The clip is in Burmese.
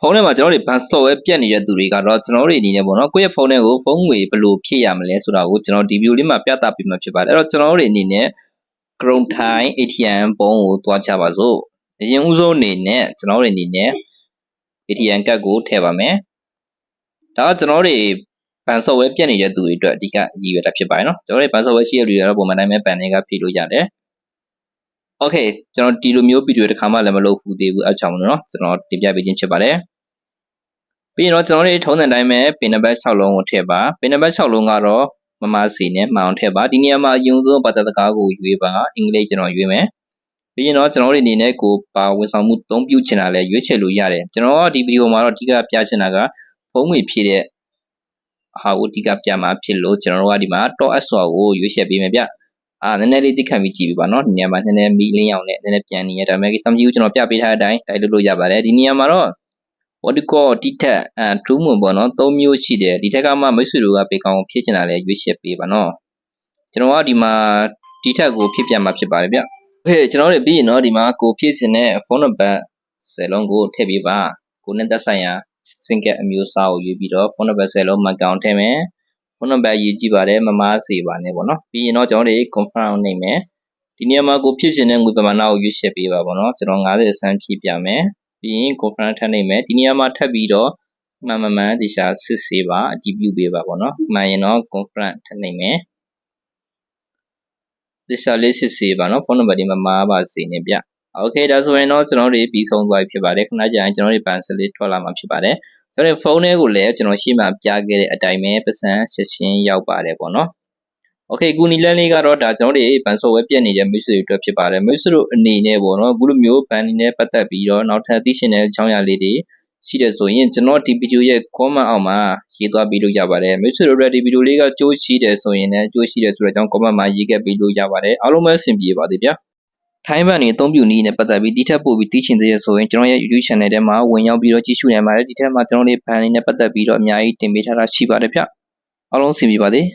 ဖုန်းထဲမှာကျွန်တော်တို့ဘန် software ပြတ်နေတဲ့သူတွေကတော့ကျွန်တော်တို့အနေနဲ့ပေါ့နော်ကိုယ့်ရဲ့ဖုန်းထဲကိုဖုန်းငွေဘယ်လိုဖြည့်ရမလဲဆိုတာကိုကျွန်တော်ဒီဗီဒီယိုလေးမှာပြသပေးမှာဖြစ်ပါတယ်အဲ့တော့ကျွန်တော်တို့အနေနဲ့ Chrome Thai ATM ပုံကိုတွားချပါစို့အရင်ဦးဆုံးအနေနဲ့ကျွန်တော်တို့အနေနဲ့ ATM ကတ်ကိုထည့်ပါမယ်ဒါကကျွန်တော်တို့ဘန် software ပြတ်နေတဲ့သူတွေအတွက်အဓိကအရည်ရွယ်တာဖြစ်ပါတယ်နော်ကျွန်တော်တို့ဘန် software ရှိတဲ့လူတွေကတော့ပုံမှန်တိုင်းပဲဘန်တွေကဖြည့်လို့ရတယ် Okay ကျွန်တော်ဒီလိုမျိုးဗီဒီယိုတစ်ခါမှလည်းမလုပ်ဘူးသေးဘူးအချောင်းလို့เนาะကျွန်တော်တင်ပြပေးခြင်းဖြစ်ပါတယ် ပြီးရင်တော့ကျွန်တော်တို့ထုံးစံတိုင်းပဲပင်နံပါတ်6လုံးကိုထည့်ပါပင်နံပါတ်6လုံးကတော့မမစီနဲ့မအောင်ထည့်ပါဒီနေရာမှာအရင်ဆုံးဘာသာစကားကိုရွေးပါအင်္ဂလိပ်ကျွန်တော်ရွေးမယ်ပြီးရင်တော့ကျွန်တော်တို့အနေနဲ့ကိုပါဝန်ဆောင်မှုသုံးပြုချင်တာလဲရွေးချယ်လို့ရတယ်ကျွန်တော်ကဒီဗီဒီယိုမှာတော့အဓိကပြချင်တာကဖုန်းငွေဖြည့်တဲ့ဟာကိုအဓိကပြမှာဖြစ်လို့ကျွန်တော်တို့ကဒီမှာ top s ကိုရွေးချယ်ပေးမယ်ဗျအာနည်းနည်းလေးတိခတ်ပြီးကြည့်ပြပါနော်ဒီနေရာမှာနည်းနည်းမီလင်းအောင်နဲ့နည်းနည်းပြန်နေရဒါပေမဲ့စမ်းကြည့်ဦးကျွန်တော်ပြပေးထားတဲ့အတိုင်းတိုက်လို့လို့ရပါတယ်ဒီနေရာမှာတော့ what do call တိထက်အဲ true မပေါ့နော်၃မျိုးရှိတယ်ဒီထက်ကမှမိတ်ဆွေတို့ကပေကောင်ဖြည့်ချင်တာလဲရွေးချယ်ပေးပါနော်ကျွန်တော်ကဒီမှာဒီထက်ကိုဖြည့်ပြမှာဖြစ်ပါတယ်ဗျโอเคကျွန်တော်တို့ပြီးရင်တော့ဒီမှာကိုဖြည့်ချင်တဲ့ဖုန်းနံပါတ်10လုံးကိုထည့်ပေးပါကိုနဲ့သက်ဆိုင်ရာ single အမျိုးအစားကိုယူပြီးတော့ဖုန်းနံပါတ်10လုံးမှကောင်ထည့်မယ်ဖုန်းနံပါတ်ရေးကြည့်ပါတယ်မမားစေပါနဲ့ပေါ့နော်ပြီးရင်တော့ကျွန်တော်တို့ confirm နိုင်မယ်ဒီနေရာမှာကိုဖြစ်ရှင်တဲ့ငွေပမာဏကိုရွေးချယ်ပေးပါပေါ့နော်ကျွန်တော်90စမ်းဖြည့်ပြမယ် ပြီးရင် confirm ထပ်နိုင်မယ်ဒီနေရာမှာထပ်ပြီးတော့မှန်မှန်မှန်ဒီရှာစစ်ဆေးပါအတည်ပြုပေးပါပေါ့နော်မှန်ရင်တော့ confirm ထပ်နိုင်မယ်ဒီရှာလေးစစ်ဆေးပါနော်ဖုန်းနံပါတ်ဒီမှာမှားပါစေနဲ့ဗျโอเคဒါဆိုရင်တော့ကျွန်တော်တို့ပြီးဆုံးသွားပြီဖြစ်ပါတယ်ခဏကြာရင်ကျွန်တော်တို့ဘန်စလေးထွက်လာမှာဖြစ်ပါတယ်ကျွန်တော်ဖုန်းထဲကိုလည်းကျွန်တော်ရှေ့မှာပြခဲ့တဲ့အတိုင်းပဲပတ်စံရှင်းရှင်းရောက်ပါတယ်ပေါ့နော် Okay ကူနီလန်လေးကတော့ဒါကျွန်တော်တို့ဘန်ဆော့ဝဲပြက်နေတဲ့မိတ်ဆွေတွေအတွက်ဖြစ်ပါတယ်မိတ်ဆွေတို့အနေနဲ့ပေါ့နော်အခုလိုမျိုးဘန်နေနဲ့ပတ်သက်ပြီးတော့နောက်ထပ်သိရှင်တဲ့အကြောင်းအရာလေးတွေရှိတဲ့ဆိုရင်ကျွန်တော်ဒီဗီဒီယိုရဲ့ comment အောက်မှာရေးသွားပေးလို့ရပါတယ်မိတ်ဆွေတို့ရဲ့ဒီဗီဒီယိုလေးကကြိုးရှိတယ်ဆိုရင်လည်းကြိုးရှိတယ်ဆိုတဲ့အကြောင်း comment မှာရေးခဲ့ပေးလို့ရပါတယ်အားလုံးပဲအဆင်ပြေပါသေးဗျာထိုင်းဘန်နေအသုံးပြုနည်းနဲ့ပတ်သက်ပြီးဒီထက်ပိုပြီးသိချင်သေးရဆိုရင်ကျွန်တော်ရဲ့ YouTube channel ထဲမှာဝင်ရောက်ပြီးတော့ကြည့်ရှုနိုင်ပါတယ်ဒီထက်မှာကျွန်တော်တို့ဘန်နေနဲ့ပတ်သက်ပြီးတော့အများကြီးတင်ပေးထားတာရှိပါတယ်ဗျအားလုံးအဆင်ပြေပါသေး